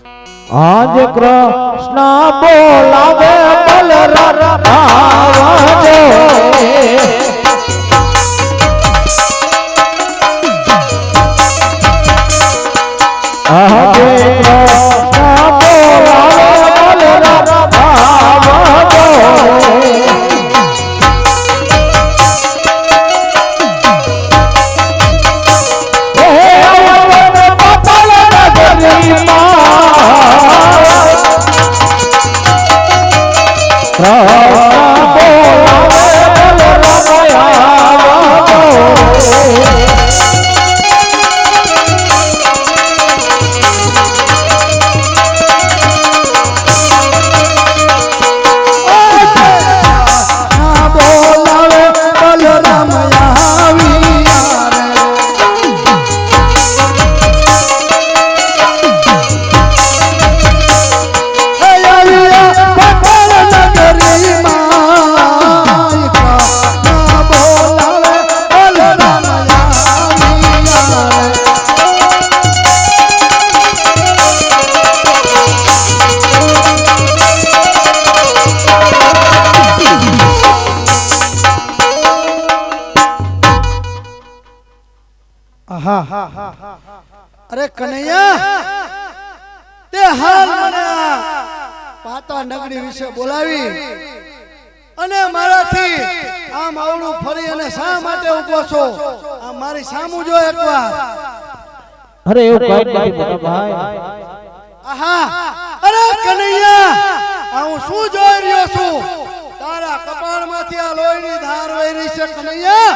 આજ કૃષ્ણ બોલાવે બલરામ આવજો અરે કનૈયા તે હાલ મને પાતા નગરી વિશે બોલાવી અને મારાથી આમ આવડું ફરી અને શા માટે ઊભો છો? આ મારી સામું જો એકવાર અરે એવું કઈ નથી મોટા ભાઈ. આહા. અરે કનૈયા આ હું શું જોઈ રહ્યો છું? તારા કપાળમાંથી આ લોહીની ધાર વહી રહી છે કનૈયા.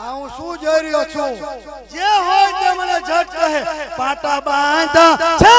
આ હું શું જોઈ રહ્યો છું? જે હોય તે મને જટ કહે. પાટા બાંધા છે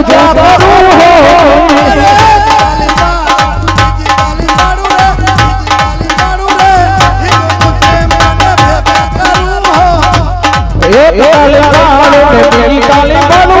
વડે જુજા કરું હો એક તાલી ચાલુ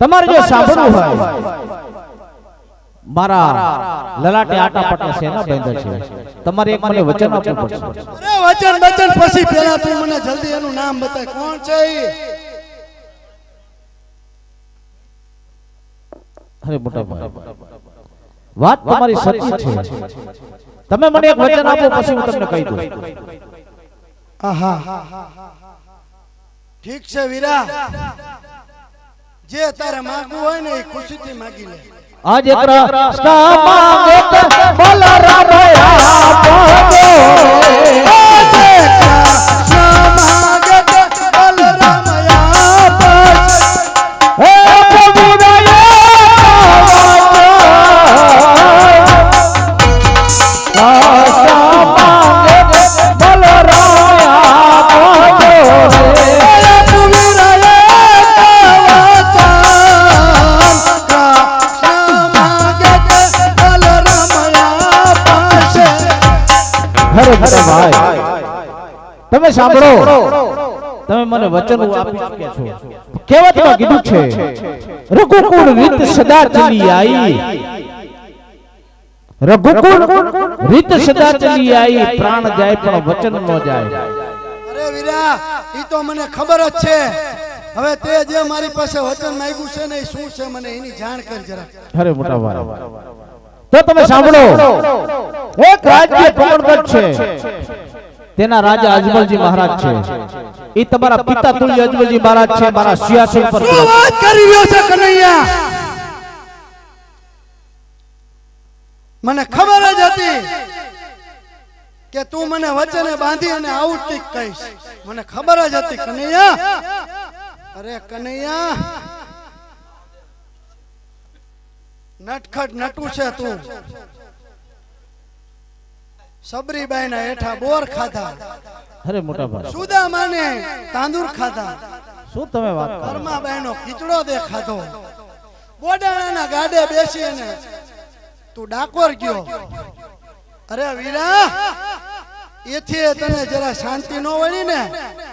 તમારે જો સાંભળવું હોય મારા લલાટે આટા પટના સેના બેંદર છે? તમારે એક મને વચન આપવું પડશે. અરે વચન વચન પછી પેલા તું મને જલ્દી એનું નામ બતાય. કોણ છે એ અરે મોટા ભાઈ. વાત તમારી સાચી છે. તમે મને એક વચન આપો પછી હું તમને કહી દઉં. આહા. ઠીક છે વીરા. જે તારે માંગવું હોય ને એ ખુશીથી માગી લે. આજ કૃષ્ણ માંગે તે બલરામ આપો આજે કૃષ્ણ તમે સાંભળો. તમે મને વચન આપી ચૂક્યા છો. કહેવતમાં કીધું છે. રઘુકુળ રીત સદા ચલી આવી રઘુકુળ રીત સદા ચલી આવી પ્રાણ જાય પણ વચન ન જાય. અરે વીરા ઈ તો મને ખબર જ છે. હવે તે જે મારી પાસે વચન માંગ્યું છે ને શું છે મને એની જાણ કર જરા. અરે મોટા ભાઈ. તો તમે સાંભળો. એક રાજ્ય પકડગઢ છે. તેના રાજા અજમલજી મહારાજ છે. એ તમારા પિતા તુલ્ય અજમલજી મહારાજ છે મારા સિંહાસન પર. શું વાત કરી રહ્યો છે કનૈયા? મને ખબર જ હતી કે તું મને વચને બાંધી અને આવું ટીક કહીશ. મને ખબર જ હતી કનૈયા. અરે કનૈયા. નટખટ નટું છે તું. સબરીબાઈ ના હેઠા બોર ખાધા. અરે મોટા ભાઈ. સુદામાને તાંદુર ખાધા. શું તમે વાત કરો? પરમાબાઈ નો ખીચડો દેખાતો બોડાણાના ગાડે બેસીને તું ડાકોર ગયો. અરે વીરા એથી તને જરા શાંતિ ન વળી ને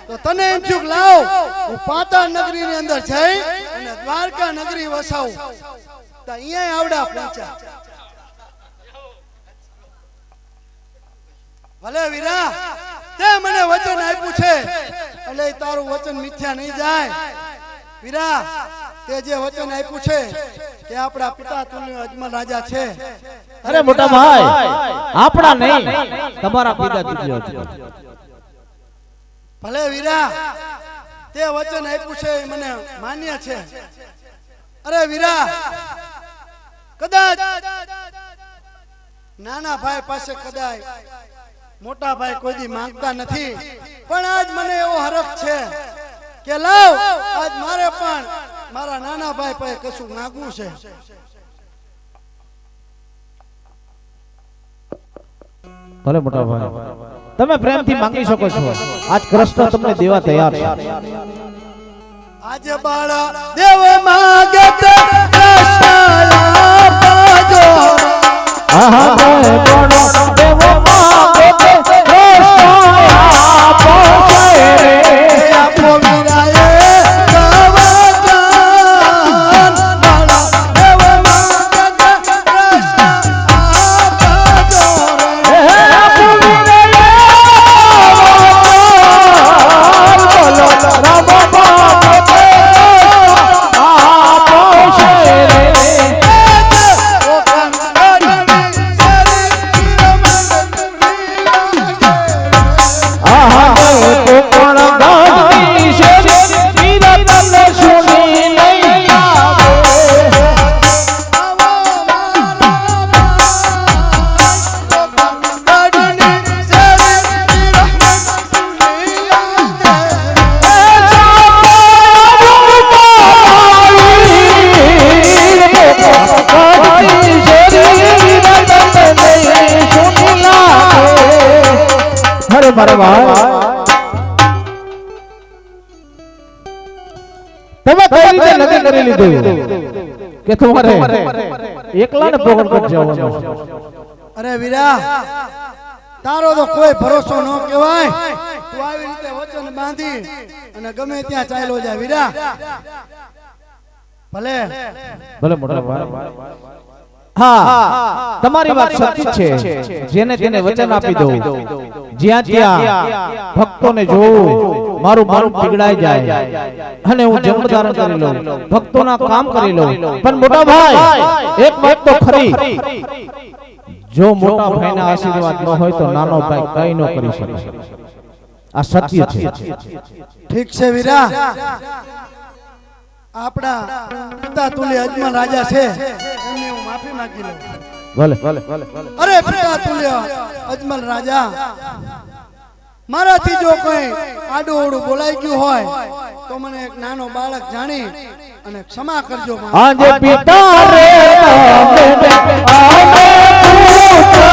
તો તને એમ થયું લાવ હું પાતાળ નગરી ની અંદર જઈ અને દ્વારકા નગરી વસાવું. તો અહીંયા આવડા પહોંચ્યા. ભલે વીરા તે મને વચન આપ્યું છે એટલે તારું વચન મિથ્યા નહીં જાય. વીરા તે જે વચન આપ્યું છે કે આપણા પિતા તુલ્ય અજમલ રાજા છે. અરે મોટા ભાઈ આપણા નહીં તમારા પિતા તુલ્ય છે ભલે વીરા તે વચન આપ્યું છે મને માન્ય છે. અરે વીરા કદાચ નાના ભાઈ પાસે કદાચ મોટા ભાઈ કોઈ દી માંગતા નથી. પણ આજ મને એવો હરખ છે કે લાવ આજ મારે પણ મારા નાના ભાઈ પાસે કશું માંગવું છે. ભલે મોટા ભાઈ તમે પ્રેમથી માંગી શકો છો. આજ કૃષ્ણ તમને દેવા તૈયાર છે. આજે બાળા દેવ માગે તે કૃષ્ણ આપજો આહા ગણો મારા ભાઈ તમે કઈ રીતે નક્કી કરી લીધું? કે તમારે એકલા ને પર જવાનું? અરે વીરા તારો તો કોઈ ભરોસો ન કહેવાય. તું આવી રીતે વચન બાંધી અને ગમે ત્યાં ચાલ્યો જાય વીરા. ભલે. ભલે મોટા હા તમારી વાત સત્ય છે. જેને તેને વચન આપી દઉં. જ્યાં ત્યાં ભક્તોને જોઉં મારું મન પીગળાઈ જાય. અને હું જન્મ ધારણ કરી લઉં. ભક્તોના કામ કરી લઉં. પણ મોટા ભાઈ એક વાત તો ખરી. જો મોટા ભાઈના આશીર્વાદ ન હોય તો નાનો ભાઈ કઈ ન કરી શકે. આ સત્ય છે. ઠીક છે વીરા. આપણા પિતા તુલ્ય અજમલ રાજા છે. એમની હું માફી માંગી લઉં. ભલે. ભલે ભલે અરે પિતા તુલ્ય અજમલ રાજા મારાથી જો કોઈ આડું ઓડું બોલાઈ ગયું હોય તો મને એક નાનો બાળક જાણી અને ક્ષમા કરજો. આજે પિતા રે તમે આમે પુત્ર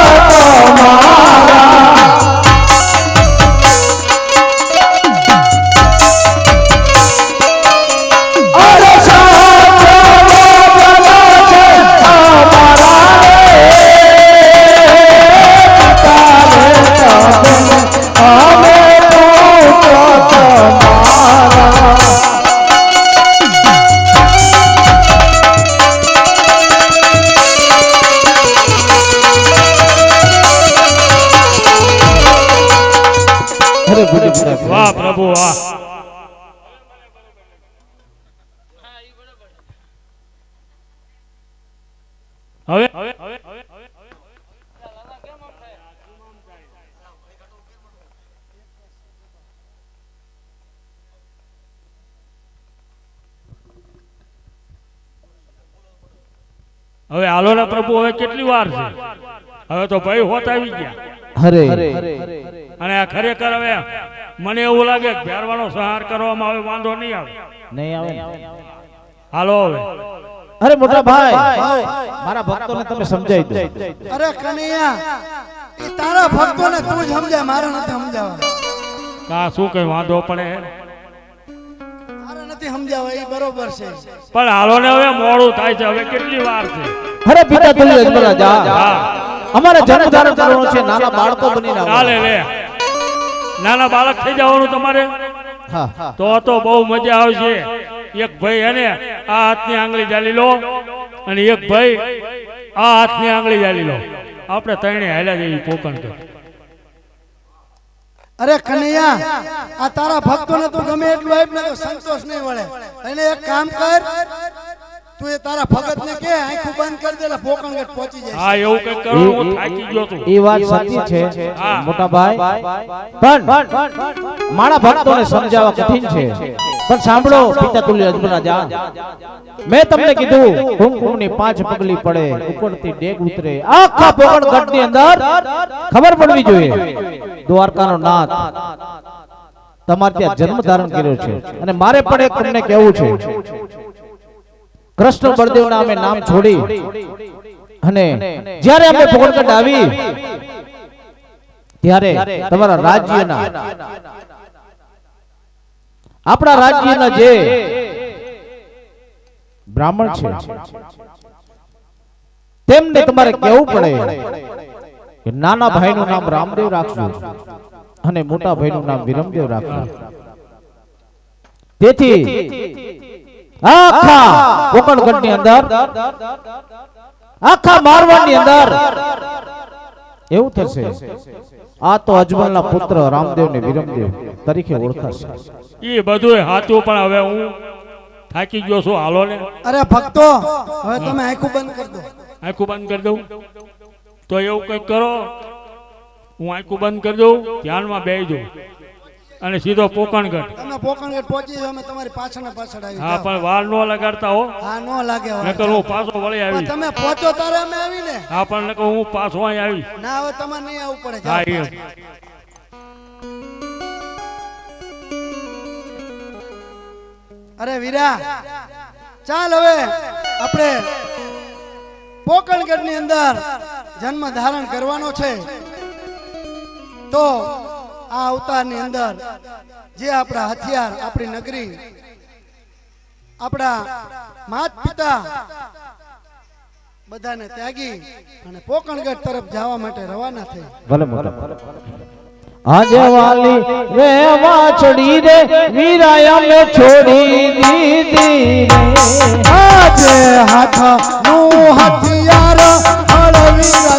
હવે આલોલા પ્રભુ હવે કેટલી વાર છે? હવે તો ભાઈ હોત આવી ગયા. હરે. અને આ ખરેખર હવે મને એવું લાગે કે ભેરવાનો સહાર કરવામાં આવે વાંધો નહીં આવે. નહીં આવે હાલો હવે. અરે મોટા ભાઈ. મારા ભક્તોને તમે સમજાવી દો. અરે કનૈયા એ તારા ભક્તોને તું જ સમજાય મારે નથી સમજાવવા. કા શું કઈ વાંધો પડે? નથી સમજાવે એ બરોબર છે. પણ હાલો ને હવે મોડું થાય છે હવે કેટલી વાર છે? અરે પિતા તુલ્ય અજમલ રાજા અમારે જન્મ ધારણ કરવાનો છે નાના બાળકો બની ના આવવાના. લે. નાના બાળક થઈ જવાનું તમારે? હા. તો તો બહુ મજા આવશે. એક ભાઈ એને આ હાથની આંગળી જાલી લો. અને એક ભાઈ આ હાથની આંગળી જાલી લો. આપણે ત્રણે હાલ્યા જઈએ પોકણ કર અરે કનૈયા આ તારા ભક્તોને તું ગમે એટલું આપ ને તો સંતોષ નહીં મળે એને એક કામ કર તું એ તારા ભગત ને કે આંખું બંધ કરી દે પોકણગઢ પહોંચી જાય. હા એવું કઈ કરો હું થાકી ગયો છું. એ વાત સાચી છે મોટા ભાઈ. પણ મારા ભક્તોને સમજાવવા કઠિન છે. પણ સાંભળો પિતા તુલ્ય મેં તમને કીધું પાંચ પગલી પડે ઉપરથી ડેગ ઉતરે. આખા પોકણગઢની અંદર ખબર પડવી જોઈએ. દ્વારકાનો નાથ. તમારે ત્યાં જન્મ ધારણ કર્યો છે. અને મારે પણ એક તમને કહેવું છે. કૃષ્ણ બળદેવના અમે નામ છોડી અને જ્યારે અમે પોકણગઢ આવી, ત્યારે તમારા રાજ્યના આપણા રાજ્યના જે બ્રાહ્મણ છે, તેમને તમારે કેવું પડે. કે નાના ભાઈનું નામ રામદેવ રાખજો અને મોટા ભાઈનું નામ વિરમદેવ રાખજો તેથી આખા કોકણગઢની અંદર આખા મારવાડની અંદર એવું થશે. આ તો અજમલના પુત્ર રામદેવ ને વિરમદેવ તરીકે ઓળખાશે. એ બધું સાચું પણ હવે હું થાકી ગયો છું. હાલો ને. અરે ભક્તો હવે તમે આખું બંધ કરી દો. આખું બંધ કરી દઉં. તો એવું કંઈક કરો. હું આંખું બંધ કરી દઉં ધ્યાનમાં બેસી જાઉં અને સીધો પોકણગઢ. તમે પોકણગઢ પહોંચી અમે તમારી પાછળ પાછળ આવી હા પણ વાર ન લગાડતા હો. હા નો લાગે નકર હું પાછો વળી આવી તમે પહોંચો તારે અમે આવીને. હા પણ નકર હું પાછો અહીં આવી ના હવે તમારે નહીં આવવું પડે. હા. અરે વીરા ચાલ હવે. આપણે પોકણગઢની અંદર જન્મ ધારણ કરવાનો છે, તો આ અવતારની અંદર જે આપણા હથિયાર, આપણી નગરી, આપણા માત પિતા બધાને ત્યાગી અને પોકણગઢ તરફ જવા માટે રવાના થઈ ભલે આજે વાલી રે વાછડી રે વીરાયા મે છોડી દીધી આજે હાથનું હથિયાર હળવીરા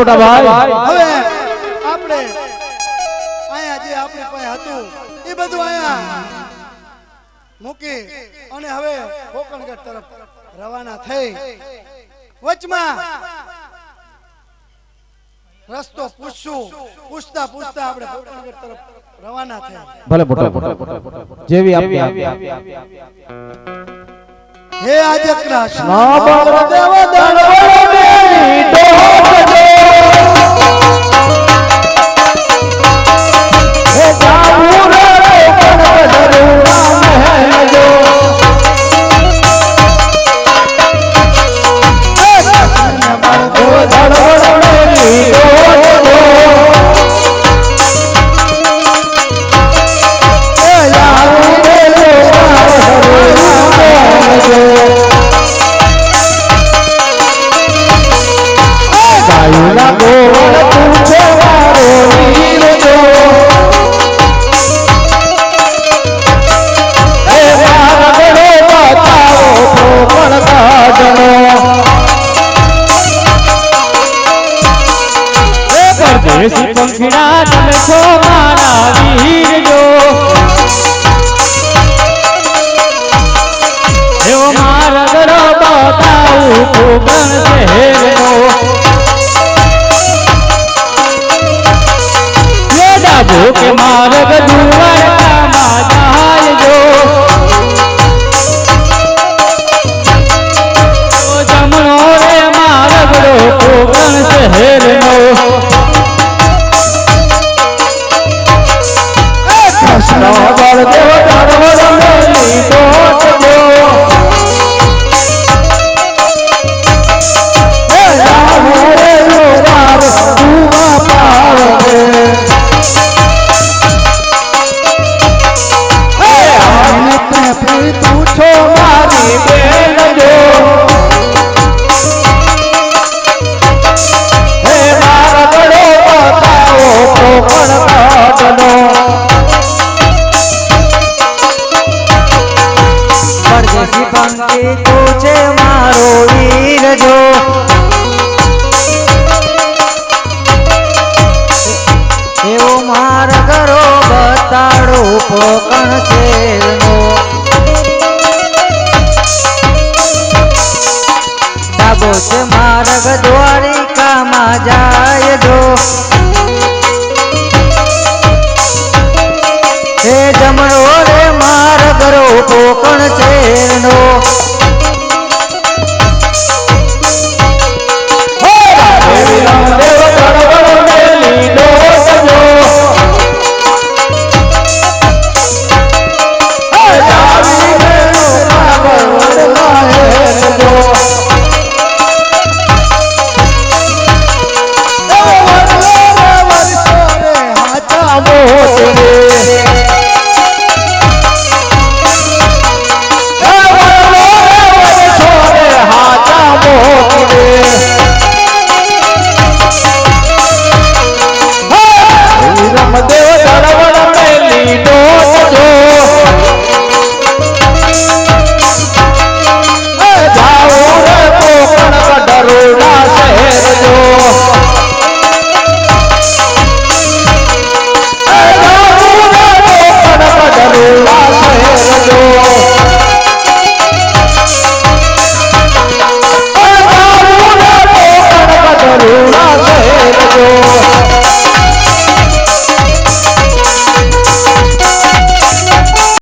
મોટા ભાઈ? હવે આપણે આયા જે આપણી પાસે હતું એ બધું આયા મૂકી અને હવે કોકણગઢ તરફ રવાના થઈ. વચમાં રસ્તો પૂછશું. પૂછતા પૂછતા આપણે પોતાનગર તરફ રવાના થયા. ભલે મોટા મોટા જેવી આપી હે આજ કૃષ્ણ. દેવ દણવળ મેરી ડોહ ધડો ધડો કે માર્ગ દુવારમાં ચાલજો જમણો રે માર્ગ લોકો ગણશે કોકણ ચેરનો